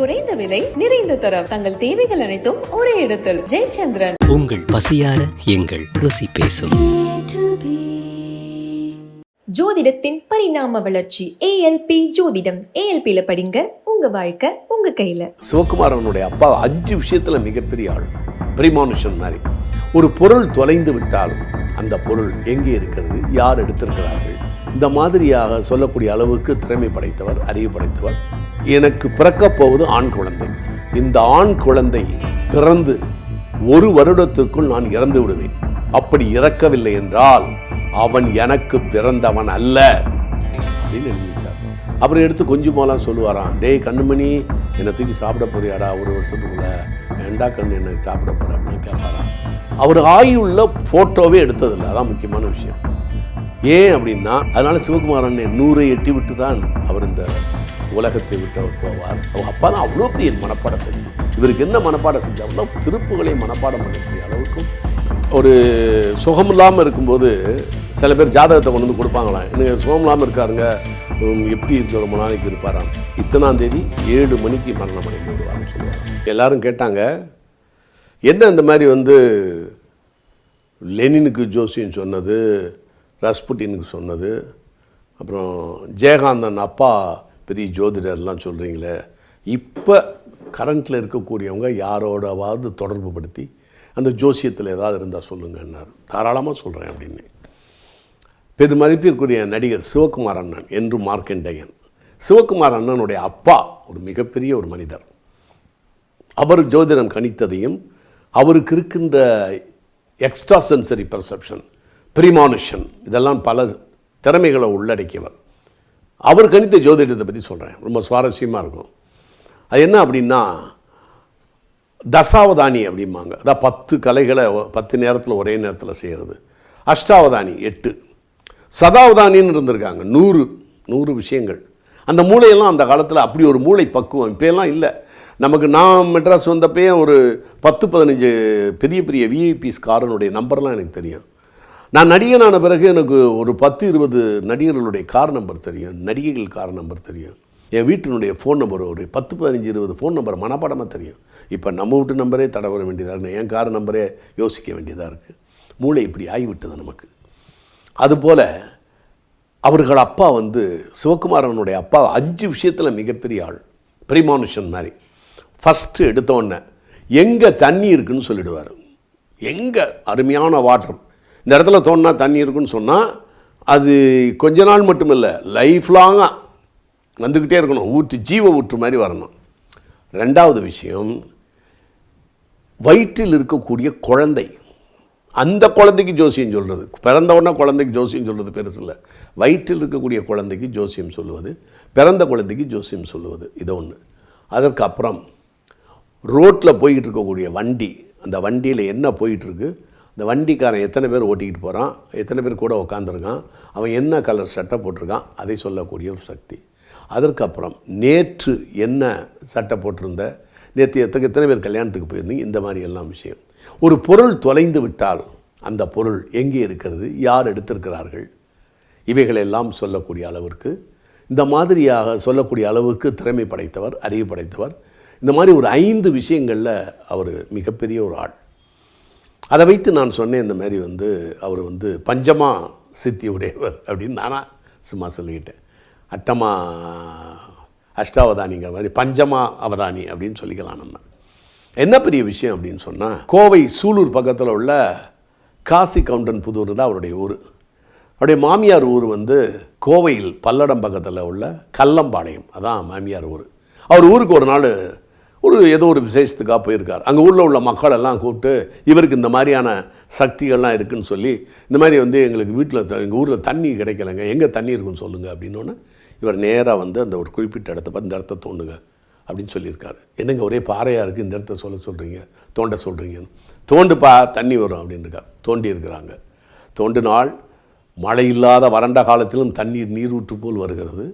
குறைந்த விலை நிறைந்த தரம். தங்கள் தேவைகள் அனைத்தும் ஒரே இடத்தில். ஜெயச்சந்திரன். உங்கள் பசியார எங்கள் ருசி பேசும். ஜோதிடத்தின் பரிணாம வளர்ச்சி. ஏஎல்பி ஜோதிடம். ஏஎல்பியில படிங்க. உங்க வாழ்க்கை உங்க கையில. சிவகுமாரனுடைய அப்பா அஞ்சு விஷயத்துல மிகப்பெரிய ஆள். பிரிமானுஷன் மாதிரி. ஒரு பொருள் தொலைந்து விட்டால் அந்த பொருள் எங்கே இருக்கிறது யார் எடுத்திருக்கிறார்கள் இந்த மாதிரியாக சொல்லக்கூடிய அளவுக்கு திறமை படைத்தவர் அறிவு படைத்தவர். எனக்கு பிறக்கப் போவது ஆண் குழந்தை. இந்த ஆண் குழந்தை பிறந்து ஒரு வருடத்திற்குள் நான் இறந்து விடுவேன். அப்படி இறக்கவில்லை என்றால் அவன் எனக்கு பிறந்தவன் அல்ல. அப்படின்னு எழுதிச்சார் அப்புறம் எடுத்து கொஞ்சமாலாம் சொல்லுவாராம் டேய் கண்ணுமணி என்னை தூக்கி சாப்பிட போறியாடா ஒரு வருஷத்துக்குள்ள? ஏண்டா கண் என்னை சாப்பிட போற அப்படின்னு கேட்பாராம். அவர் ஆயுள்ள ஃபோட்டோவே எடுத்ததில்லை. அதான் முக்கியமான விஷயம். ஏன் அப்படின்னா அதனால சிவகுமாரன் நூறை எட்டி விட்டு தான் அவர் இந்த உலகத்தை விட்டு அவர் போவார். அவங்க அப்பா தான் அவ்வளோ பெரிய மனப்பாடம் செஞ்சு. இவருக்கு என்ன மனப்பாடம் செஞ்சாங்களோ திருப்புகளை மனப்பாடம் பண்ணக்கூடிய அளவுக்கும் ஒரு சுகம் இல்லாமல் இருக்கும்போது சில பேர் ஜாதகத்தை கொண்டு வந்து கொடுப்பாங்களாம் எனக்கு சுகம் இல்லாமல் இருக்காருங்க. எப்படி இருக்க ரொம்ப நாளைக்கு இருப்பாராம்? இத்தனாம் தேதி ஏழு மணிக்கு மரணம் அடைந்து விடுவார்னு சொல்லுவாங்க எல்லாரும் கேட்டாங்க என்ன இந்த மாதிரி வந்து லெனினுக்கு ஜோசியம் சொன்னது ரஸ்புட்டினுக்கு சொன்னது அப்புறம் ஜெயகாந்தன் அப்பா பெரிய ஜோதிடர்லாம் சொல்கிறீங்களே இப்போ கரண்ட்டில் இருக்கக்கூடியவங்க யாரோடவாவது தொடர்பு படுத்தி அந்த ஜோசியத்தில் ஏதாவது இருந்தால் சொல்லுங்கன்னார். தாராளமாக சொல்கிறேன் அப்படின்னு. பெரு மதிப்பிற்குரிய நடிகர் சிவகுமார் அண்ணன் என்று மார்க்கண்டையன் சிவகுமார் அண்ணனுடைய அப்பா ஒரு மிகப்பெரிய ஒரு மனிதர். அவர் ஜோதிடம் கணித்ததையும் அவருக்கு இருக்கின்ற எக்ஸ்ட்ரா சென்சரி பர்செப்ஷன் பிரிமானுஷன் இதெல்லாம் பல திறமைகளை உள்ளடக்கியவர். அவர் கணித்த ஜோதிடத்தை பற்றி சொல்கிறேன் ரொம்ப சுவாரஸ்யமாக இருக்கும். அது என்ன அப்படின்னா தசாவதானி அப்படிம்பாங்க. அதான் பத்து கலைகளை பத்து நேரத்தில் ஒரே நேரத்தில் செய்கிறது அஷ்டாவதானி எட்டு. சதாவதானின்னு இருந்திருக்காங்க. நூறு நூறு விஷயங்கள். அந்த மூளையெல்லாம் அந்த காலத்தில் அப்படி ஒரு மூளை பக்குவம். இப்போயெல்லாம் இல்லை. நமக்கு நான் மெட்ராஸ் வந்தப்பயே ஒரு பத்து பதினஞ்சு பெரிய பெரிய விஐபிஸ் காரனுடைய நம்பர்லாம் எனக்கு தெரியும். நான் நடிகனான பிறகு எனக்கு ஒரு பத்து இருபது நடிகர்களுடைய கார் நம்பர் தெரியும். நடிகைகள் கார் நம்பர் தெரியும். என் வீட்டினுடைய ஃபோன் நம்பர் ஒரு பத்து பதினஞ்சு இருபது ஃபோன் நம்பர் மனப்பாடமாக தெரியும். இப்போ நம்ம வீட்டு நம்பரே தடவர வேண்டியதாக இருக்குது என் கார் நம்பரே யோசிக்க வேண்டியதாக இருக்குது மூளை இப்படி ஆகிவிட்டது நமக்கு. அதுபோல் அவர்கள் அப்பா வந்து சிவகுமாரனுடைய அப்பா அஞ்சு விஷயத்தில் மிகப்பெரிய ஆள். பிரிமானுஷன் மாதிரி. ஃபஸ்ட்டு எடுத்தோடனே எங்கே தண்ணி இருக்குன்னு சொல்லிடுவார். எங்கே அருமையான வாட்டர் இந்த இடத்துல தோணுனா தண்ணி இருக்குன்னு சொன்னால் அது கொஞ்ச நாள் மட்டும் இல்லை லைஃப் லாங்காக வந்துக்கிட்டே இருக்கணும். ஊற்று ஜீவ ஊற்று மாதிரி வரணும். ரெண்டாவது விஷயம் வயிற்றில் இருக்கக்கூடிய குழந்தை. அந்த குழந்தைக்கு ஜோசியம் சொல்கிறது பிறந்த உடனே குழந்தைக்கு ஜோசியம் சொல்கிறது பெருசு இல்லை. வயிற்றில் இருக்கக்கூடிய குழந்தைக்கு ஜோசியம் சொல்லுவது. பிறந்த குழந்தைக்கு ஜோசியம் சொல்லுவது. இது ஒன்று அதற்கு அப்புறம் ரோட்டில் போய்கிட்டு இருக்கக்கூடிய வண்டி. அந்த வண்டியில் என்ன போயிட்டுருக்கு இந்த வண்டிக்காரன் எத்தனை பேர் ஓட்டிக்கிட்டு போகிறான் எத்தனை பேர் கூட உட்காந்துருக்கான் அவன் என்ன கலர் சட்டை போட்டிருக்கான் அதை சொல்லக்கூடிய ஒரு சக்தி. அதற்கப்புறம் நேற்று என்ன சட்டை போட்டிருந்த நேற்று எத்தனை எத்தனை பேர் கல்யாணத்துக்கு போயிருந்தீங்க இந்த மாதிரி எல்லாம் விஷயம். ஒரு பொருள் தொலைந்து விட்டால் அந்த பொருள் எங்கே இருக்கிறது யார் எடுத்திருக்கிறார்கள் இவைகளெல்லாம் சொல்லக்கூடிய அளவிற்கு இந்த மாதிரியாக சொல்லக்கூடிய அளவுக்கு திறமை படைத்தவர் அறிவு படைத்தவர். இந்த மாதிரி ஒரு ஐந்து விஷயங்களில் அவர் மிகப்பெரிய ஒரு ஆள். அதை வைத்து நான் சொன்னேன் இந்த மாதிரி வந்து அவர் வந்து பஞ்சமா சித்தி உடையவர் அப்படின்னு நானாக சும்மா சொல்லிக்கிட்டேன். அட்டமா அஷ்டாவதானிங்கிற மாதிரி பஞ்சமா அவதானி அப்படின்னு சொல்லிக்கலாம் நம்ம. என்ன பெரிய விஷயம் அப்படின்னு சொன்னால் கோவை சூலூர் பக்கத்தில் உள்ள காசி கவுண்டன் புதூர் தான் அவருடைய ஊர். அவருடைய மாமியார் ஊர் வந்து கோவையில் பல்லடம் பக்கத்தில் உள்ள கல்லம்பாளையம். அதான் மாமியார் ஊர். அவர் ஊருக்கு ஒரு நாள் ஒரு ஏதோ ஒரு விசேஷத்துக்காக போயிருக்கார். அங்கே ஊரில் உள்ள மக்கள் எல்லாம் கூப்பிட்டு இவருக்கு இந்த மாதிரியான சக்திகள்லாம் இருக்குதுன்னு சொல்லி இந்த மாதிரி வந்து எங்களுக்கு வீட்டில் எங்கள் ஊரில் தண்ணி கிடைக்கலங்க எங்கே தண்ணி இருக்குன்னு சொல்லுங்கள் அப்படின்னோடனே இவர் நேராக வந்து அந்த ஒரு குறிப்பிட்ட இடத்த பார்த்து இந்த இடத்த தோண்டுங்க அப்படின்னு சொல்லியிருக்காரு. என்னங்க ஒரே பாறையாக இருக்குது இந்த இடத்த சொல்ல சொல்கிறீங்க தோண்ட சொல்கிறீங்கன்னு தோண்டுப்பா தண்ணி வரும் அப்படின்னு இருக்கார் தோண்டி இருக்கிறாங்க. தோண்டினால் மழை இல்லாத வறண்ட காலத்திலும் தண்ணீர் நீரூற்று போல் வருகிறது.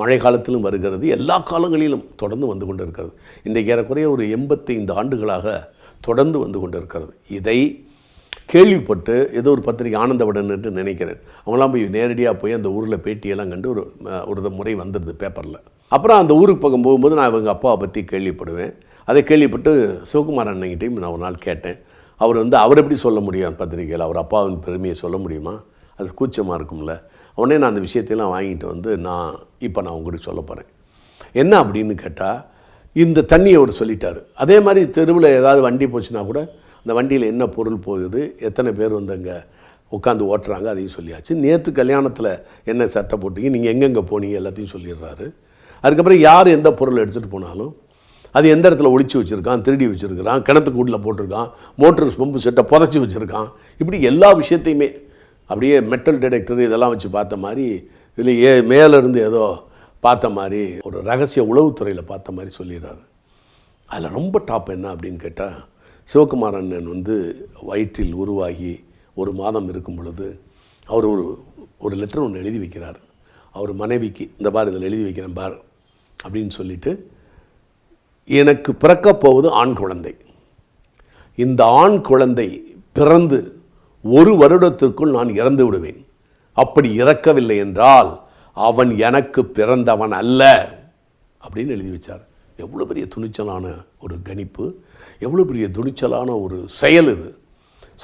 மழை காலத்திலும் வருகிறது எல்லா காலங்களிலும் தொடர்ந்து வந்து கொண்டு இருக்கிறது இன்றைக்கு ஏறக்குறைய ஒரு எண்பத்தைந்து ஆண்டுகளாக தொடர்ந்து வந்து கொண்டு இருக்கிறது இதை கேள்விப்பட்டு ஏதோ ஒரு பத்திரிகை ஆனந்தவுடன் என்று நினைக்கிறேன். அவங்களாம் போய் நேரடியாக போய் அந்த ஊரில் பேட்டியெல்லாம் கண்டு ஒரு ஒரு முறை வந்துடுது பேப்பரில். அப்புறம் அந்த ஊருக்கு பக்கம் போகும்போது நான் இவங்க அப்பாவை பற்றி கேள்விப்படுவேன். அதை கேள்விப்பட்டு சிவகுமார் அண்ணங்கிட்டையும் நான் ஒரு நாள் கேட்டேன். அவர் வந்து அவர் எப்படி சொல்ல முடியும் பத்திரிக்கையில் அவர் அப்பாவின் பெருமையை சொல்ல முடியுமா? அது கூச்சமாக இருக்கும்ல. உடனே நான் அந்த விஷயத்தையெல்லாம் வாங்கிட்டு வந்து நான் இப்போ நான் உங்களுக்கு சொல்ல போகிறேன் என்ன அப்படின்னு கேட்டால் இந்த தண்ணியை அவர் சொல்லிட்டார். அதே மாதிரி தெருவில் ஏதாவது வண்டி போச்சுன்னா கூட அந்த வண்டியில் என்ன பொருள் போகுது எத்தனை பேர் வந்து அங்கே உட்காந்து ஓட்டுறாங்க அதையும் சொல்லியாச்சு. நேற்று கல்யாணத்தில் என்ன சட்டை போட்டீங்க நீங்கள் எங்கெங்கே போனீங்க எல்லாத்தையும் சொல்லிடுறாரு. அதுக்கப்புறம் யார் எந்த பொருள் எடுத்துகிட்டு போனாலும் அது எந்த இடத்துல ஒழிச்சு வச்சுருக்கான் திருடி வச்சுருக்கிறான் கிணத்துக்கூட்டில் போட்டிருக்கான் மோட்டர் பம்பு செட்டை புதைச்சி வச்சுருக்கான் இப்படி எல்லா விஷயத்தையுமே அப்படியே மெட்டல் டிடெக்டர் இதெல்லாம் வச்சு பார்த்த மாதிரி இதில் ஏ மேலேருந்து ஏதோ பார்த்த மாதிரி ஒரு ரகசிய உளவுத்துறையில் பார்த்த மாதிரி சொல்லிடுறாரு. அதில் ரொம்ப டாப் என்ன அப்படின்னு கேட்டால் சிவகுமார் அண்ணன் வந்து வயிற்றில் உருவாகி ஒரு மாதம் இருக்கும் பொழுது அவர் ஒரு ஒரு லெட்டர் ஒன்று எழுதி வைக்கிறார். அவர் மனைவிக்கு இந்த பார் இதில் எழுதி வைக்கிறேன் பார் அப்படின்னு சொல்லிட்டு எனக்கு பிறக்கப் போவது ஆண் குழந்தை. இந்த ஆண் குழந்தை பிறந்து ஒரு வருடத்திற்குள் நான் இறந்து விடுவேன். அப்படி இறக்கவில்லை என்றால் அவன் எனக்கு பிறந்தவன் அல்ல அப்படின்னு எழுதி வச்சார். எவ்வளோ பெரிய துணிச்சலான ஒரு கணிப்பு எவ்வளோ பெரிய துணிச்சலான ஒரு செயல் இது.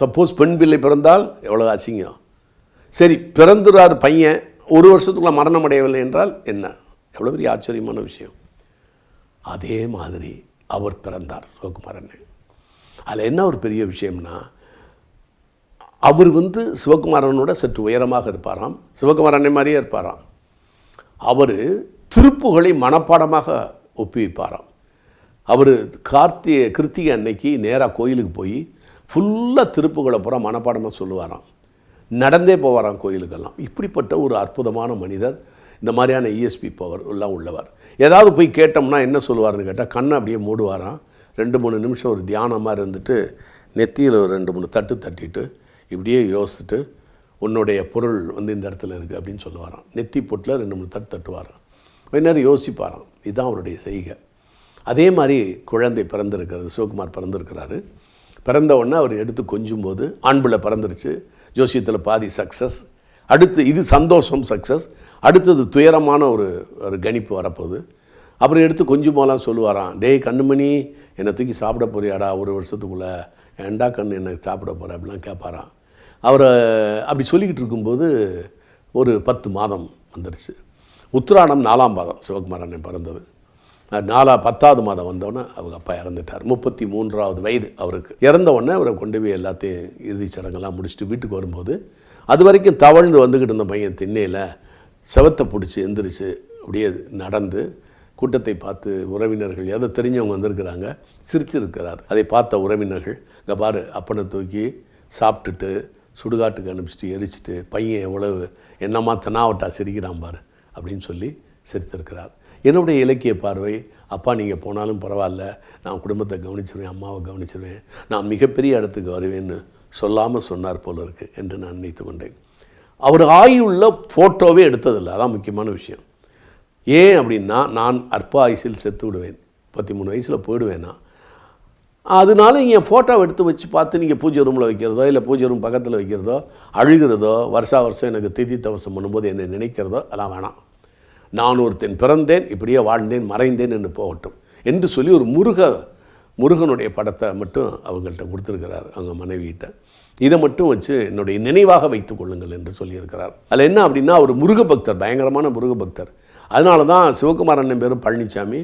சப்போஸ் பெண் பிள்ளை பிறந்தால் எவ்வளோ அசிங்கம். சரி பிறந்துறார் பையன் ஒரு வருஷத்துக்குள்ள மரணம் அடையவில்லை என்றால் என்ன? எவ்வளோ பெரிய ஆச்சரியமான விஷயம். அதே மாதிரி அவர் பிறந்தார் சிவகுமாரன். அதில் என்ன ஒரு பெரிய விஷயம்னா அவர் வந்து சிவகுமாரனோட சற்று உயரமாக இருப்பாராம். சிவகுமாரனை மாதிரியே இருப்பாராம். அவர் திருப்புகளை மனப்பாடமாக ஒப்புவிப்பாராம். அவர் கார்த்திகை கிருத்திகை அன்னைக்கு நேராக கோயிலுக்கு போய் ஃபுல்லாக திருப்புகளை பூரா மனப்பாடமாக சொல்லுவாராம். நடந்தே போவாராம் கோயிலுக்கெல்லாம். இப்படிப்பட்ட ஒரு அற்புதமான மனிதர் இந்த மாதிரியான இஎஸ்பி பவர் எல்லாம் உள்ளவர். ஏதாவது போய் கேட்டோம்னா என்ன சொல்லுவார்னு கேட்டால் கண்ணை அப்படியே மூடுவாராம். ரெண்டு மூணு நிமிஷம் ஒரு தியானமாக இருந்துட்டு நெத்தியில் ஒரு ரெண்டு மூணு தட்டு தட்டிட்டு இப்படியே யோசிச்சுட்டு உன்னுடைய பொருள் வந்து இந்த இடத்துல இருக்குது அப்படின்னு சொல்லுவாராம். நெத்தி பொட்டில் ரெண்டு மூணு தட்டு தட்டுவாராம். கொஞ்ச நேரம் யோசிப்பாராம். இதுதான் அவருடைய செய்கை. அதே மாதிரி குழந்தை பிறந்திருக்கிறது சிவகுமார் பிறந்திருக்கிறாரு. பிறந்த உடனே அவர் எடுத்து கொஞ்சும் போது ஆண்பில் பிறந்துருச்சு. ஜோசியத்தில் பாதி சக்ஸஸ் அடுத்து இது சந்தோஷம் சக்ஸஸ் அடுத்தது துயரமான ஒரு ஒரு கணிப்பு வரப்போகுது. அப்புறம் எடுத்து கொஞ்சமாலாம் சொல்லுவாராம் டேய் கண்ணுமணி என்னை தூக்கி சாப்பிட போறியாடா ஒரு வருஷத்துக்குள்ளே? ஏண்டா கண் என்னை சாப்பிட போகிற அப்படிலாம் கேட்பாரான் அவரை அப்படி சொல்லிக்கிட்டு இருக்கும்போது ஒரு பத்து மாதம் வந்துடுச்சு உத்திராடம் நாலாம் மாதம் சிவகுமார் அண்ணன் பிறந்தது. நாலா பத்தாவது மாதம் வந்தோடனே அவங்க அப்பா இறந்துட்டார். முப்பத்தி மூன்றாவது வயது அவருக்கு. இறந்த உடனே அவரை கொண்டு போய் எல்லாத்தையும் இறுதிச் சடங்கெல்லாம் முடிச்சுட்டு வீட்டுக்கு வரும்போது அது வரைக்கும் தவழ்ந்து வந்துக்கிட்டு இருந்த பையன் திண்ணையில் செவத்தை பிடிச்சி எந்திரிச்சு அப்படியே நடந்து கூட்டத்தை பார்த்து உறவினர்கள் ஏதோ தெரிஞ்சவங்க வந்திருக்கிறாங்க சிரிச்சிருக்கிறார். அதை பார்த்த உறவினர்கள் இங்கே பாரு அப்பனை தூக்கி சாப்பிட்டுட்டு சுடுகாட்டுக்கு அனுப்பிச்சிட்டு எரிச்சிட்டு பையன் எவ்வளவு என்னம்மா தெனாவட்டா சிரிக்கிறான் பாரு அப்படின்னு சொல்லி சிரித்திருக்கிறார். என்னுடைய இலக்கிய பார்வை அப்பா நீங்கள் போனாலும் பரவாயில்ல நான் குடும்பத்தை கவனிச்சிருவேன் அம்மாவை கவனிச்சிருவேன் நான் மிகப்பெரிய இடத்துக்கு வருவேன்னு சொல்லாமல் சொன்னார் போல இருக்குது என்று நான் நினைத்து கொண்டேன். அவர் ஆயுள்ள ஃபோட்டோவே எடுத்ததில்லை அதான் முக்கியமான விஷயம். ஏன் அப்படின்னா நான் அற்ப ஆயுசில் செத்து விடுவேன். முப்பத்தி மூணு வயசில் போயிடுவேன்னா அதனால நீங்கள் ஃபோட்டோவை எடுத்து வச்சு பார்த்து நீங்கள் பூஜை ரூமில் வைக்கிறதோ இல்லை பூஜை ரூம் பக்கத்தில் வைக்கிறதோ அழுகிறதோ வருஷா வருஷம் எனக்கு திதி தவசம் பண்ணும்போது என்னை நினைக்கிறதோ அதெல்லாம் வேணாம். நான் ஒருத்தன் பிறந்தேன் இப்படியே வாழ்ந்தேன் மறைந்தேன் என்று போகட்டும் என்று சொல்லி ஒரு முருக முருகனுடைய படத்தை மட்டும் அவங்கள்ட்ட கொடுத்துருக்கிறார் அவங்க மனைவிகிட்ட. இதை மட்டும் வச்சு என்னுடைய நினைவாக வைத்துக் கொள்ளுங்கள் என்று சொல்லியிருக்கிறார். அதில் என்ன அப்படின்னா அவர் முருக பக்தர் பயங்கரமான முருக பக்தர். அதனால தான் சிவகுமார் அண்ணன் பேரும் பழனிசாமி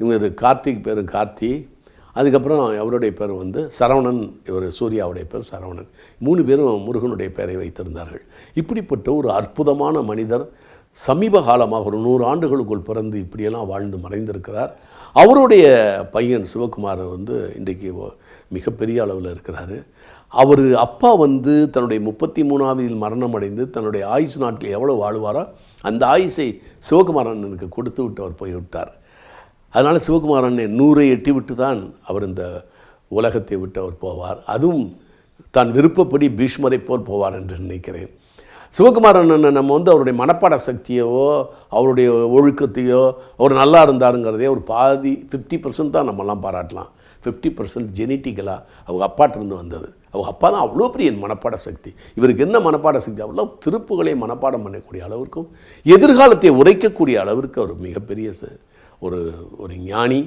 இவங்க இது கார்த்திக் பேரும் கார்த்தி அதுக்கப்புறம் அவருடைய பேர் வந்து சரவணன் இவர் சூர்யாவுடைய பேர் சரவணன். மூணு பேரும் முருகனுடைய பெயரை வைத்திருந்தார்கள். இப்படிப்பட்ட ஒரு அற்புதமான மனிதர் சமீப காலமாக ஒரு நூறு ஆண்டுகளுக்குள் பிறந்து இப்படியெல்லாம் வாழ்ந்து மறைந்திருக்கிறார். அவருடைய பையன் சிவகுமார் வந்து இன்றைக்கு மிகப்பெரிய அளவில் இருக்கிறாரு. அவர் அப்பா வந்து தன்னுடைய முப்பத்தி மூணாவதில் மரணம் அடைந்து தன்னுடைய ஆயுசு நாட்டில் எவ்வளோ வாழுவாரோ அந்த ஆயுசை சிவகுமார் அண்ணனுக்கு கொடுத்து விட்டு அவர் போய்விட்டார். அதனால் சிவகுமார் அண்ணன் நூறை எட்டி விட்டு தான் அவர் இந்த உலகத்தை விட்டு அவர் போவார். அதுவும் தான் விருப்பப்படி பீஷ்மரை போல் போவார் என்று நினைக்கிறேன். சிவகுமார் அண்ணனை நம்ம வந்து அவருடைய மனப்பாட சக்தியவோ அவருடைய ஒழுக்கத்தையோ அவர் நல்லா இருந்தாருங்கிறதே ஒரு பாதி ஃபிஃப்டி பர்சன்ட் தான் நம்மலாம் பாராட்டலாம். ஃபிஃப்டி பர்சன்ட் ஜெனட்டிக்கலாக அவங்க அப்பாட்டிருந்து வந்தது. அவங்க அப்பா தான் அவ்வளோ பெரிய மனப்பாட சக்தி. இவருக்கு என்ன மனப்பாட சக்தி? அவ்வளோ திருப்புகளை மனப்பாடம் பண்ணக்கூடிய அளவிற்கும் எதிர்காலத்தை உரைக்கக்கூடிய அளவிற்கு அவர் மிகப்பெரிய ஒரு ஒரு ஞானி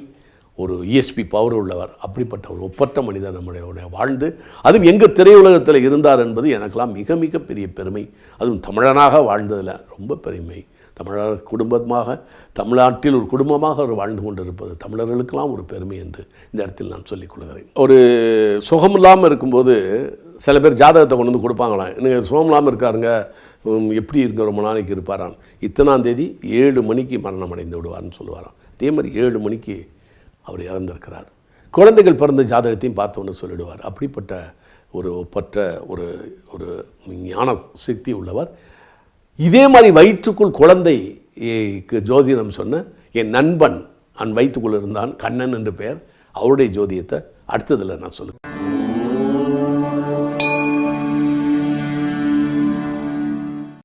ஒரு இஎஸ்பி பவர் உள்ளவர் அப்படிப்பட்ட ஒரு ஒப்பற்ற மனிதர் நம்முடைய வாழ்ந்து அதுவும் எங்கள் திரையுலகத்தில் இருந்தார் என்பது எனக்கெல்லாம் மிக மிக பெரிய பெருமை. அதுவும் தமிழனாக வாழ்ந்ததில் ரொம்ப பெருமை. தமிழர் குடும்பமாக தமிழ்நாட்டில் ஒரு குடும்பமாக அவர் வாழ்ந்து கொண்டிருப்பது தமிழர்களுக்கெல்லாம் ஒரு பெருமை என்று இந்த இடத்தில் நான் சொல்லிக் கொள்கிறேன். ஒரு சுகமில்லாமல் இருக்கும்போது சில பேர் ஜாதகத்தை கொண்டு வந்து கொடுப்பாங்களாம். எனக்கு சோமலாமல் இருக்காருங்க. உம், எப்படி இருக்க ரொம்ப நாளைக்கு இருப்பாராம். இத்தனாம் தேதி ஏழு மணிக்கு மரணம் அடைந்து விடுவார்னு சொல்லுவாராம். அதே மாதிரி ஏழு மணிக்கு அவர் இறந்திருக்கிறார். குழந்தைகள் பிறந்த ஜாதகத்தையும் பார்த்தோன்னு சொல்லிடுவார். அப்படிப்பட்ட ஒரு ஒப்பற்ற ஒரு ஒரு ஞான சக்தி உள்ளவர். இதே மாதிரி வயிற்றுக்குள் குழந்தைக்கு ஜோதிடம் சொன்ன என் நண்பன் அன் வயிற்றுக்குள் இருந்தான் கண்ணன் என்று பெயர் அவருடைய ஜோதியத்தை அடுத்ததில் நான் சொல்லுவேன்.